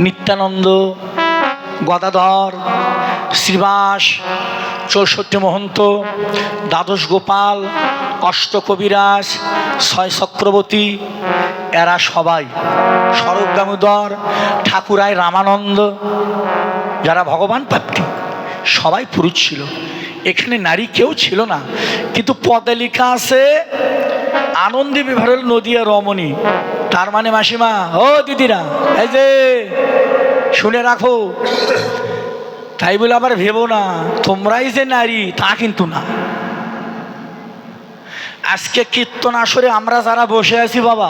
নিত্যানন্দ, গদাধর, শ্রীবাস, চৌষট্টি মহন্ত, দ্বাদশ গোপাল অষ্টকবিরাজ ছয় চক্রবর্তী, এরা সবাই স্বরূপ দামোদর, ঠাকুরায় রামানন্দ, যারা ভগবান প্রাপ্তি সবাই পুরুষ ছিল। এখানে নারী কেউ ছিল না। কিন্তু পদে লেখা আছে, আনন্দী বিভারের নদিয়া রমণী। তার মানে মাসিমা, ও দিদিরা, এই যে শুনে রাখো, তাই বলে আবার ভেবো না, তোমরাই যে নারী, তা কিন্তু না। আজকে কীর্তন আসরে আমরা যারা বসে আছি বাবা,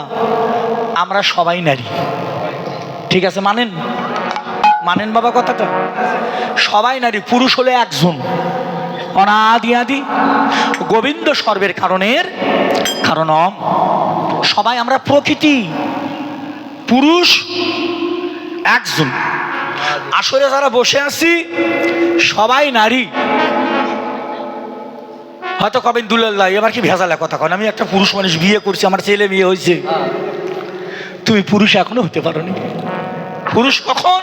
আমরা সবাই নারী। ঠিক আছে, মানেন? মানেন বাবা কথাটা? সবাই নারী, পুরুষ হলে একজন। অনাদি আদি, গোবিন্দ সর্বের কারণের কারণম সবাই আমরা প্রকৃতি, পুরুষ, একজন। আসরে যারা বসে আছি, সবাই নারী। হয়তো কবেন দুলাল্লাহ এবার কি ভেজালে কথা কন? আমি একটা পুরুষ মানুষ, বিয়ে করছি, আমার ছেলে বিয়ে হয়েছে। তুমি পুরুষ এখনও হতে পারোনি। পুরুষ কখন?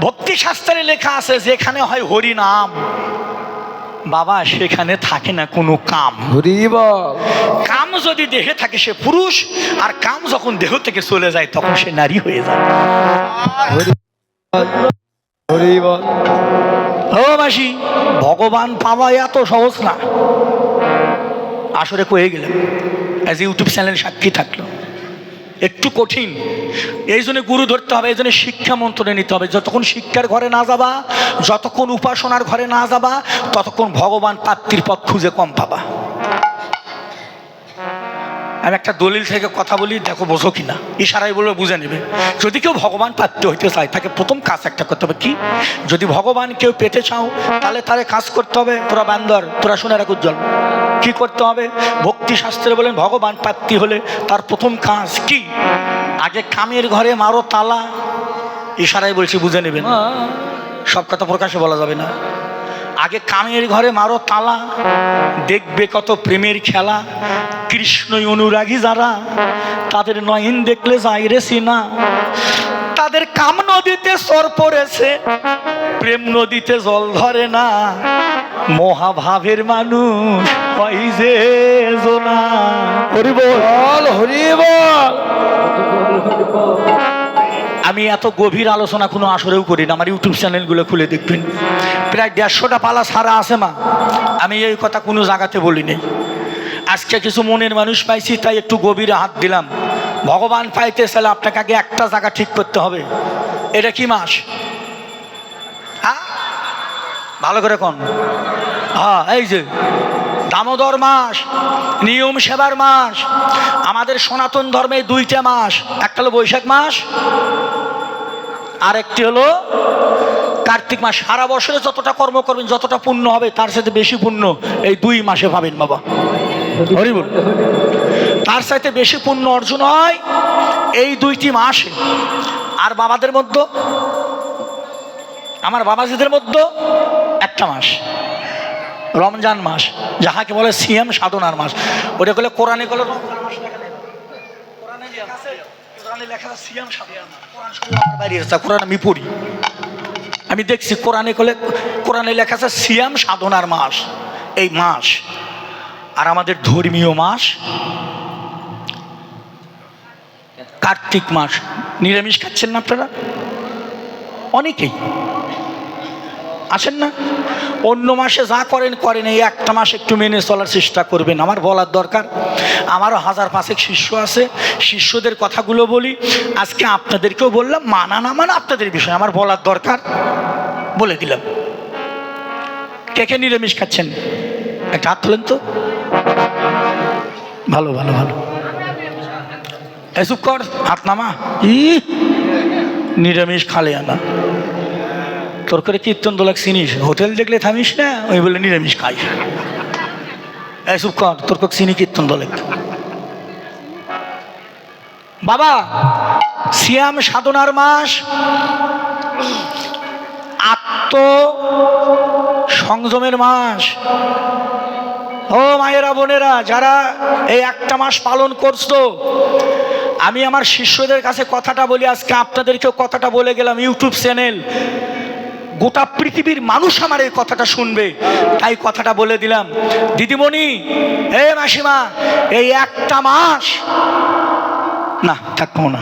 ভক্তি শাস্ত্রে লেখা আছে, যেখানে হয় হরি নাম বাবা সেখানে থাকে না কোনো কাম। কাম যদি দেহে থাকে সে পুরুষ আর কাম যখন দেহ থেকে চলে যায় তখন সে নারী হয়ে যায়। মাসি ভগবান পাওয়া এত সহজ না। আসলে কয়ে গেলাম অ্যাজ ইউটিউব চ্যানেল সাক্ষী থাকল। একটু কঠিন। এই জন্য গুরু ধরতে হবে, এই জন্য শিক্ষা মন্ত্রে নিতে হবে। যতক্ষণ শিক্ষার ঘরে না যাবা, যতক্ষণ উপাসনার ঘরে না যাবা, ততক্ষণ ভগবান প্রাপ্তির পথ খুঁজে কম পাবা। আমি একটা দলিল থেকে কথা বলি, দেখো বোঝো কিনা ইশারাই বলবে, বুঝে নেবে। যদি কেউ ভগবান প্রাপ্তি হইতে চায়, তাকে প্রথম কাজ একটা করতে হবে কি? যদি ভগবান কেউ পেতে চাও, তাহলে তারে কাজ করতে হবে। তোরা বান্দর, তোরা শুনে রাখ উজ্জ্বল। কি করতে হবে? ভক্তি শাস্ত্রে বলেন, ভগবান প্রাপ্তি হলে তার প্রথম কাজ কি? আগে কামের ঘরে মারো তালা। ইশারাই বলছি, বুঝে নেবেন। সব কথা প্রকাশে বলা যাবে না। আগে কামের ঘরে মারো তালা, দেখবে কত প্রেমের খেলা। কৃষ্ণই অনুরাগী যারা, তাদের নয়ন দেখলে যায় রে সিনা। তাদের কাম নদীতে সর পড়েছে প্রেম নদীতে জল ধরে না। মহাভাবের মানুষ হয় যে জোনা। হরি বল। বল হরি আমি এত গভীর আলোচনা কোনো আসরেও করি না আমার ইউটিউব চ্যানেলগুলো খুলে দেখবেন। প্রায় দেড়শোটা পালা সারা আছে মা আমি এই কথা কোনো জায়গাতে বলিনি। আজকে কিছু মনের মানুষ পাইছি তাই একটু গভীরে হাত দিলাম। ভগবান পাইতে চাইলে আপনাকে আগে একটা জায়গা ঠিক করতে হবে। এটা কি মাস? হ্যাঁ? ভালো করে কোন? হ্যাঁ এই যে, দামোদর মাস, নিয়ম সেবার মাস, আমাদের সনাতন ধর্মে দুইটা মাস, একটা হলো বৈশাখ মাস আর একটি হলো কার্তিক মাস। সারা বছরে যতটা কর্ম করবেন, যতটা পুণ্য হবে, তার সাথে বেশি পুণ্য এই দুই মাসে পাবেন বাবা। হরি তার সাথে বেশি পুণ্য অর্জন হয় এই দুইটি মাসে। আর বাবাদের মধ্যে, আমার বাবাজিদের মধ্যে একটা মাস, রমজান মাস, যাহাকে বলে সিএম সাধনার মাস। ওটা বলে কোরআনে বলে রমজান মাস আমি পড়ি। আমি দেখছি কোরআনে কলে কোরআনে লেখা আছে সিয়াম সাধনার মাস, এই মাস। আর আমাদের ধর্মীয় মাস কার্তিক মাস। নিরামিষ খাচ্ছেন না আপনারা? অনেকেই। আসেন না। অন্য মাসে যা করেন করেন। এই একটা মাস একটু মেনে চলার চেষ্টা করবেন। আমার বলার দরকার। আমারও হাজার পাঁচেক শিষ্য আছে। শিষ্যদের কথাগুলো বলি। আজকে আপনাদেরকেও বললাম, মানা না মানা আপনাদের বিষয়। আমার বলার দরকার। বলে দিলাম। কে কে নিরামিষ খাচ্ছেন? একটা হাত তো। ভালো ভালো ভালো। এসব কর, হাত নামা। ই নিরামিষ খালে আনা। তোর করে কীর্তন দোলাক চিনিস? হোটেল দেখলে থামিস না? ওই বলে নিরামিষ খাই। এসব কর, তোর কক চিনি কীর্তন দোলেক। বাবা, সিয়াম সাধনার মাস। আত্ম সংযমের মাস। ও মায়েরা বোনেরা, যারা এই একটা মাস পালন করছ আমি আমার শিষ্যদের কাছে কথাটা বলি আজকে আপনাদেরকেও কথাটা বলে গেলাম ইউটিউব চ্যানেল। গোটা পৃথিবীর মানুষ আমার এই কথাটা শুনবে। তাই কথাটা বলে দিলাম। দিদিমণি হে মাসিমা এই একটা মাস না থাকব না।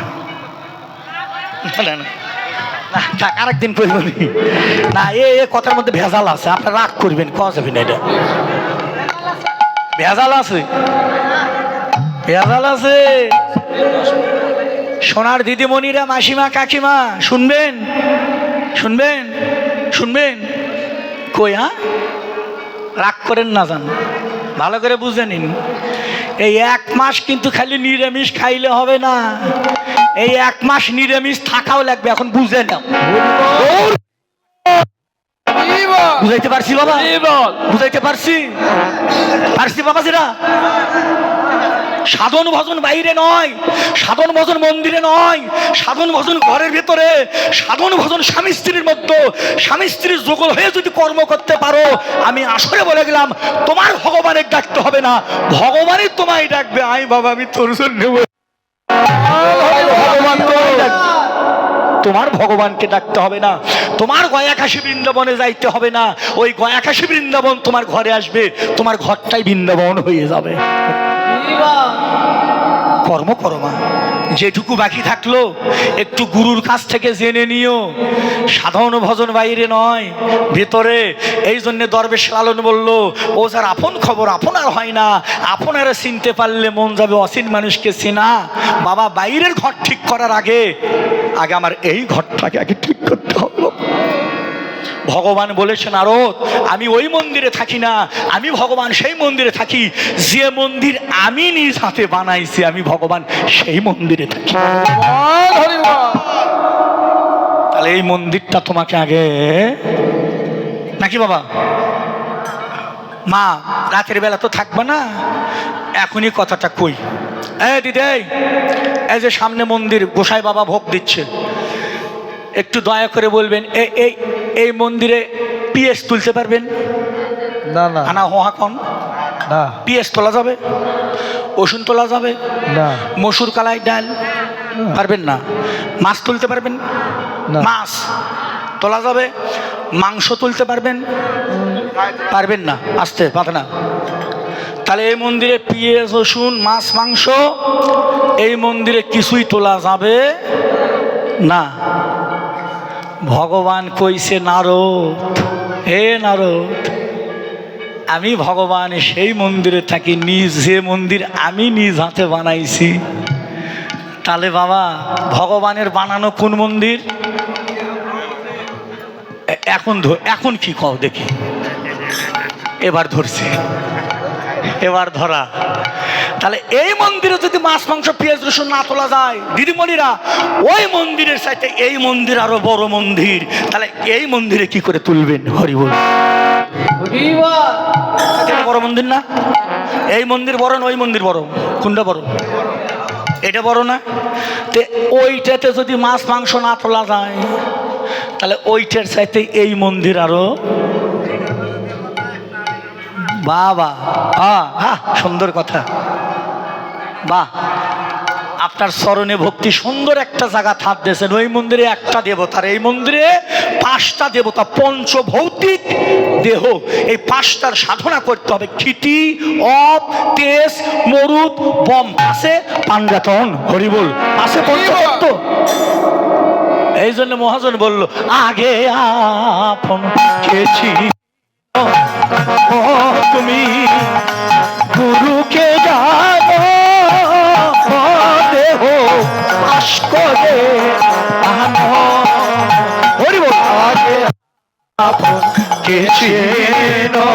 না, আরেকদিন করব না এ এ কথার মধ্যে ভেজাল আছে। আপনার রাগ করবেন কওয়া যাবে না এটা। ভেজাল আছে। ভেজাল আছে। সোনার দিদিমণিরা মাসিমা কাকিমা শুনবেন? শুনবেন? শুনবেন? কই হ্যাঁ? রাগ করেন না জান ভালো করে বুঝে নিন। এই এক মাস কিন্তু খালি নিরামিষ খাইলে হবে না। এই এক মাস নিরামিষ থাকাও লাগবে এখন বুঝে নাও। বুঝাইতে পারছি বাবা? বুঝাইতে পারছি? পারছি বাবা যেটা সাধন ভজন বাইরে নয় সাধন ভজন মন্দিরে নয় সাধন ভজন ঘরের ভেতরে সাধন ভজন স্বামী স্ত্রীর মধ্যে স্বামী স্ত্রীর যোগল হয়ে যদি কর্ম করতে পারো আমি আসলে বলে গেলাম তোমার ভগবানের ডাকতে হবে না ভগবানই তোমায় ডাকবে। আই বাবা আমি তোর জন্য ভগবান তোমায় ডাকবে। তোমার ভগবানকে ডাকতে হবে না তোমার গয়াকাশী বৃন্দাবনে যাইতে হবে না ওই গয়াকাশী বৃন্দাবন তোমার ঘরে আসবে তোমার ঘরটাই বৃন্দাবন হয়ে যাবে। কর্ম করো মা। যেটুকু বাকি থাকল, একটু গুরুর কাছ থেকে জেনে নিও। সাধারণ ভজন বাইরে নয়, ভেতরে। এই জন্যে দরবেশ লালন বলল, ও যার আপন খবর আপন আর হয় না। আপনারা চিনতে পারলে মন যাবে অসীন মানুষকে চেনা। বাবা, বাইরের ঘর ঠিক করার আগে আগে আমার এই ঘরটাকে আগে ঠিক করতে হবে। ভগবান বলেছেন আরও আমি ওই মন্দিরে থাকি না, আমি ভগবান সেই মন্দিরে থাকি, যে মন্দির আমি নিজ হাতে বানাইছি, আমি ভগবান সেই মন্দিরে থাকি। তাহলে এই মন্দিরটা তোমাকে আগে নাকি বাবা? মা, রাতের বেলা তো থাকবে না, এখনই কথাটা কই। এ দিদি, এই যে সামনে মন্দির, গোসাই বাবা ভোগ দিচ্ছে, একটু দয়া করে বলবেন এই এই মন্দিরে পিএস তুলতে পারবেন? না না। আনা হোহা কন না। পিএস তোলা যাবে? ওষুন তোলা যাবে? না। মসুর কালাই ডাল? পারবেন না। মাছ তুলতে পারবেন? না। মাছ তোলা যাবে? মাংস তুলতে পারবেন? পারবেন না। আসতে পারে না। তাহলে এই মন্দিরে পিঁয়াজ রসুন মাছ মাংস এই মন্দিরে কিছুই তোলা যাবে না। ভগবান কইছে, নারদ, হে নারদ, আমি ভগবান সেই মন্দিরে থাকি, নিজ যে মন্দির আমি নিজ হাতে বানাইছি। তাহলে বাবা, ভগবানের বানানো কোন মন্দির? এখন এখন কি কও দেখি। এবার ধরছে। এবার ধরা। তাহলে এই মন্দিরে যদি মাছ মাংস পেঁয়াজ রসুন না তোলা যায় দিদিমণিরা ওই মন্দিরের সাথে এই মন্দির আরও বড় মন্দির। তাহলে এই মন্দিরে কি করে তুলবেন? হরি বল। এটা বড় মন্দির না? এই মন্দির বড় না ওই মন্দির বড়? কোনটা বড়? এটা বড় না? তে ওইটাতে যদি মাছ মাংস না তোলা যায় তাহলে ওইটার সাথে এই মন্দির আরও বাবা হ্যাঁ হ্যাঁ সুন্দর কথা। বাহ। আপনার স্মরণে ভক্তি সুন্দর একটা জায়গা থাপ দিয়েছেন। ওই মন্দিরে একটা দেবতার এই মন্দিরে পাঁচটা দেবতা, পঞ্চভৌতিক দেহ। এই পাঁচটার সাধনা করতে হবে। খিটি অপ, তেজ, মরুদ, বম। আছে? পাঞ্জাতন হরিবল। আছে পঞ্চভক্ত এই জন্য মহাজন বলল, আগে আপন খেয়েছি। তুমি আপন কে চেনো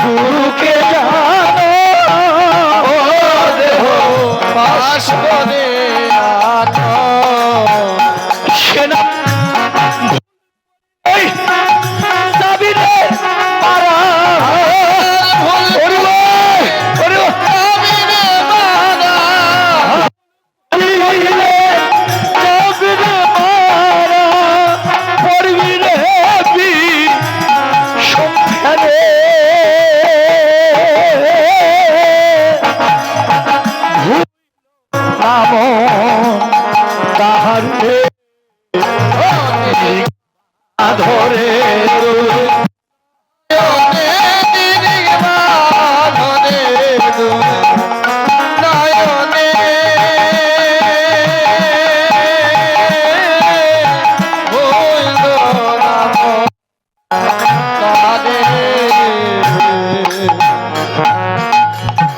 গুরুকে জানো দেহ পাশ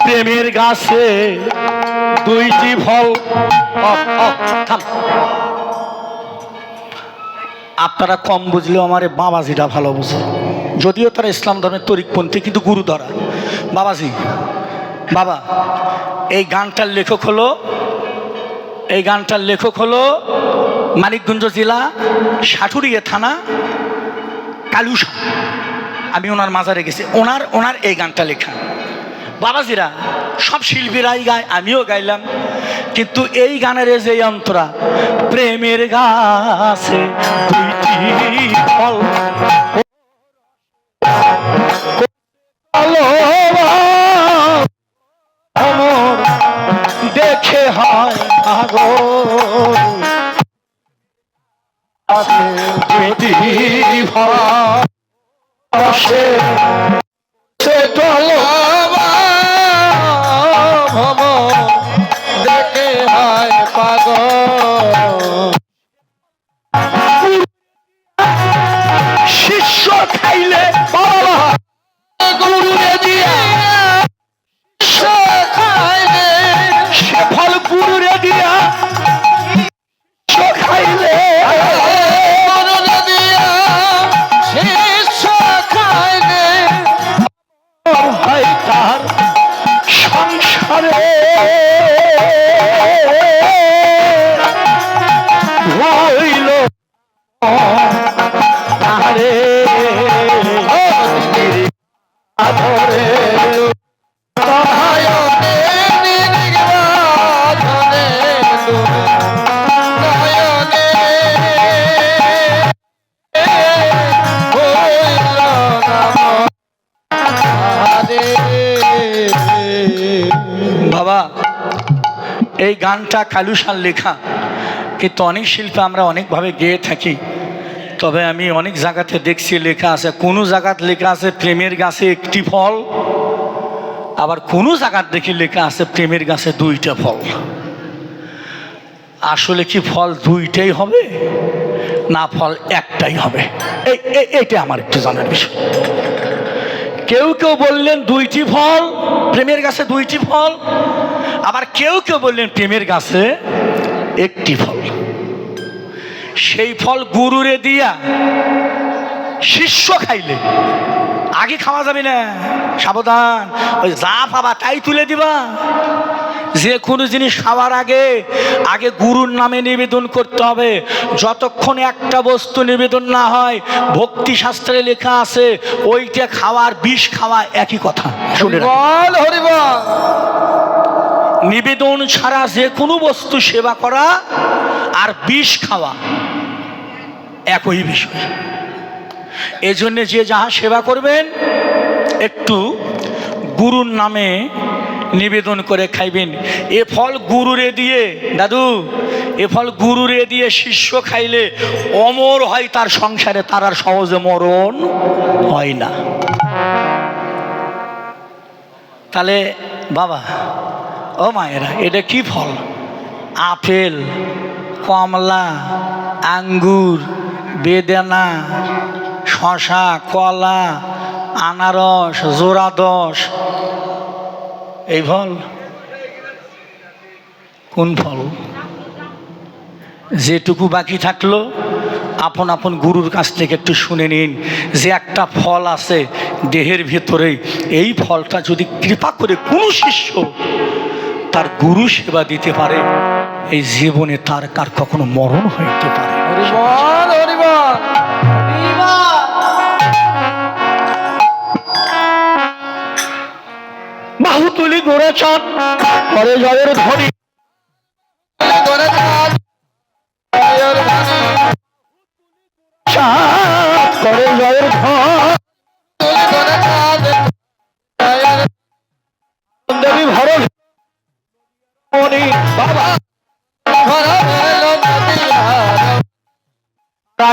প্রেমের গাছে দুইটি ফল। আপনারা কম বুঝলেও আমার বাবাজিটা ভালো বুঝে। যদিও তারা ইসলাম ধর্মের তরিকপন্থী, কিন্তু গুরু ধরা বাবাজি, বাবা, এই গানটার লেখক হলো, এই গানটার লেখক হলো মানিকগঞ্জ জেলা সাটুরিয়া থানা কালুসা আমি ওনার মাজারে গেছি। ওনার ওনার এই গানটা লেখা। বাবাজিরা, সব শিল্পীরাই গায়, আমিও গাইলাম। কিন্তু এই গানের যে অন্তরা প্রেমের গাছে দেখে হয় ফল কালুসার লেখা। কিন্তু অনেক শিল্পী আমরা অনেকভাবে গেয়ে থাকি। তবে আমি অনেক জায়গাতে দেখছি লেখা আছে, কোনো জায়গাত লেখা আছে প্রেমের গাছে একটি ফল, আবার কোনো জায়গাত দেখি লেখা আছে প্রেমের গাছে দুইটা ফল। আসলে কি ফল দুইটাই হবে, না ফল একটাই হবে? এই, এইটা আমার একটু জানার বিষয়। কেউ কেউ বললেন দুইটি ফল, প্রেমের গাছে দুইটি ফল আবার কেউ কেউ বললেন, প্রেমের গাছে একটি ফল। সেই ফল গুরুরে দিয়া শিষ্য খাইলে। আগে খাওয়া যাবে না, সাবধান। ওই যা পাবা তাই তুলে দিবা। যে কোনো জিনিস খাওয়ার আগে আগে গুরুর নামে নিবেদন করতে হবে। যতক্ষণ একটা বস্তু নিবেদন না হয়, ভক্তি শাস্ত্রে লেখা আছে, ওইটা খাওয়ার বিষ খাওয়া একই কথা। শুনে হরিবল। নিবেদন ছাড়া যে কোনো বস্তু সেবা করা আর বিষ খাওয়া একই বিষয়। এজন্য যে যাহা সেবা করবেন, একটু গুরুর নামে নিবেদন করে খাইবেন। এ ফল গুরুরে দিয়ে, দাদু, এ ফল গুরুরে দিয়ে শিষ্য খাইলে অমর হয় তার সংসারে, তার আর সহজে মরণ হয় না। তাহলে বাবা ও মায়েরা, এটা কি ফল? আপেল, কমলা, আঙ্গুর, বেদানা, শশা, কলা, আনারস, জোড়াদশ। এই ফল? কোন ফল? যেটুকু বাকি থাকল, আপন আপন গুরুর কাছ থেকে একটু শুনে নিন যে একটা ফল আছে দেহের ভেতরে এই ফলটা যদি কৃপা করে কোনো শিষ্য তার গুরু সেবা দিতে পারে এই জীবনে তার কার কখনো মরণ হইতে পারে বাহু তুলি গোড়া চাঁদ করে জয়ের ধরি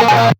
Oh!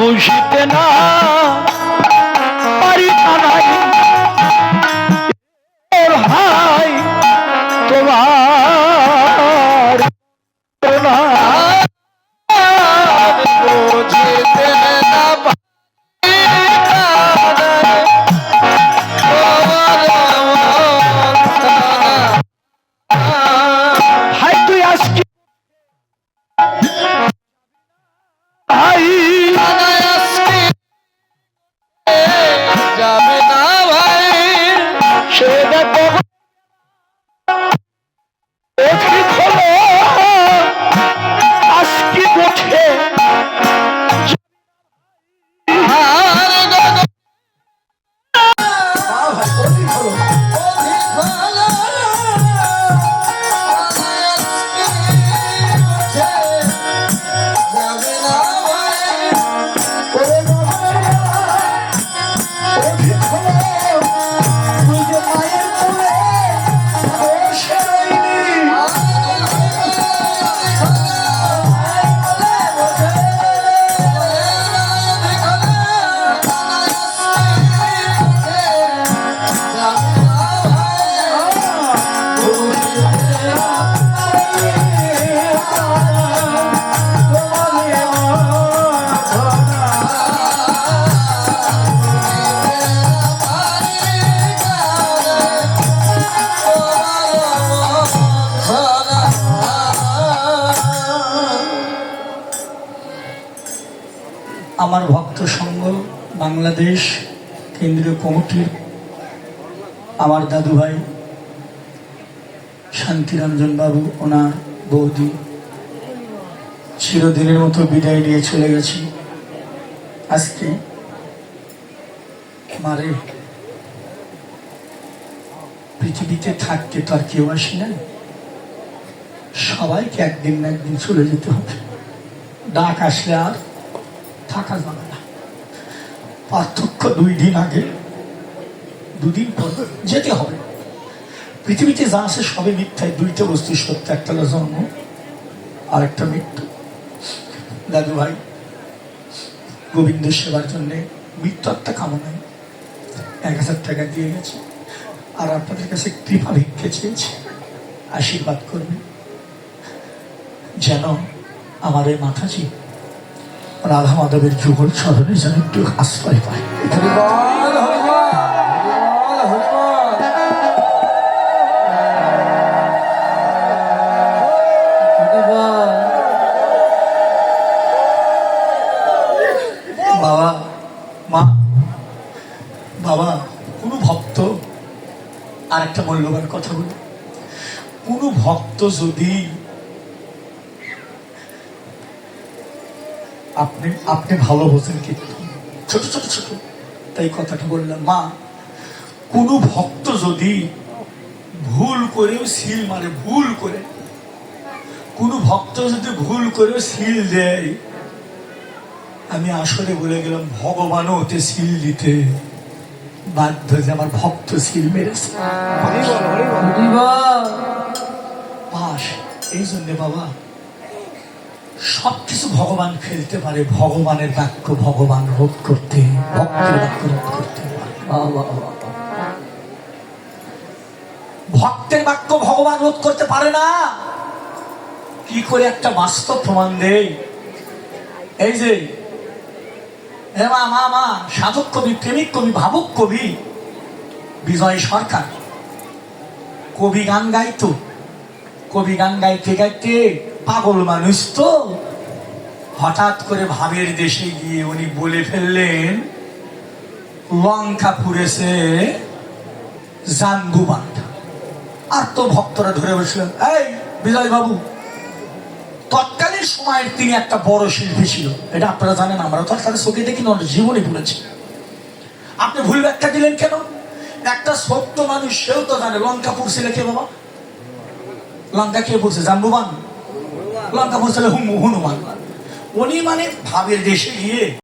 বুঝতে না বাংলাদেশ কেন্দ্রীয় কমিটির আমার দাদু ভাই শান্তিরঞ্জন বাবু, ওনার বৌদি, চিরদিনের মতো বিদায় নিয়ে চলে গেছি। আজকে মারে পৃথিবীতে থাকতে তো আর কেউ আসি না। সবাইকে একদিন না একদিন চলে যেতে হবে। ডাক আসলে আর থাকা যাবে পার্থক্য দুই দিন আগে, দুদিন পর যেতে হবে। পৃথিবীতে যা আছে সবে মিথ্যায় দুইটা বস্তু সত্য, একটা হলো জন্ম আর একটা মৃত্যু। দাদু ভাই, গোবিন্দ সেবার জন্যে মৃত্যু একটা কামনায় এক হাজার টাকা দিয়ে গেছে। আর আপনাদের কাছে কৃপা ভিক্ষে চেয়েছে, আশীর্বাদ করবে যেন আমার এই মাথাজি রাধা মাধবের যুগল স্মরণে যেন একটু আশ্রয় পায়। বাবা, মা, বাবা, কোনো ভক্ত আর একটা মূল্যবান কথা বলি। কোনো ভক্ত যদি আপনি আপনি ভালো বোঝেন কিন্তু ছোট ছোট ছোট। তাই কথাটা বললাম মা কোনো ভক্ত যদি ভুল করেও সিল মারে ভুল করে কোনো ভক্ত যদি ভুল করেও সিল দেয় আমি আসলে বলে গেলাম ভগবানও ওতে সিল দিতে বাধ্য যে আমার ভক্ত সিল মেরেছে। পাশ এই জন্যে বাবা সব কিছু ভগবান ফেলতে পারে, ভগবানের বাক্য ভগবান রোধ করতে, ভক্তের বাক্য রোধ করতে। ভক্তের বাক্য ভগবান রোধ করতে পারে না। কি করে একটা বাস্তব প্রমাণ দেই? এই যে মা মা মা, সাধক কবি, প্রেমিক কবি, ভাবুক কবি, বিজয় সরকার। কবি গান গাইতো, কবি গান গাইতে গাইতে পাগল মানুষ তো। হঠাৎ করে ভাবের দেশে গিয়ে উনি বলে ফেললেন লঙ্কা পুড়েছে জান্দু বান্ধা আর তো ভক্তরা ধরে বসলেন, এই বিজয় বাবু তৎকালীন সময়ের তিনি একটা বড় শিল্পী ছিল। এটা আপনারা জানেন, আমরা তো আর তাদের চোখে দেখি না জীবনে ভুলেছি। আপনি ভুল ব্যাখ্যা দিলেন কেন? একটা সত্য মানুষ সেও তো জানে লঙ্কা পড়ছিল কে বাবা? লঙ্কা কে পড়ছে? জাম্বুবান লঙ্কা হুম হনুমান। উনি মানে ভাবের দেশে গিয়ে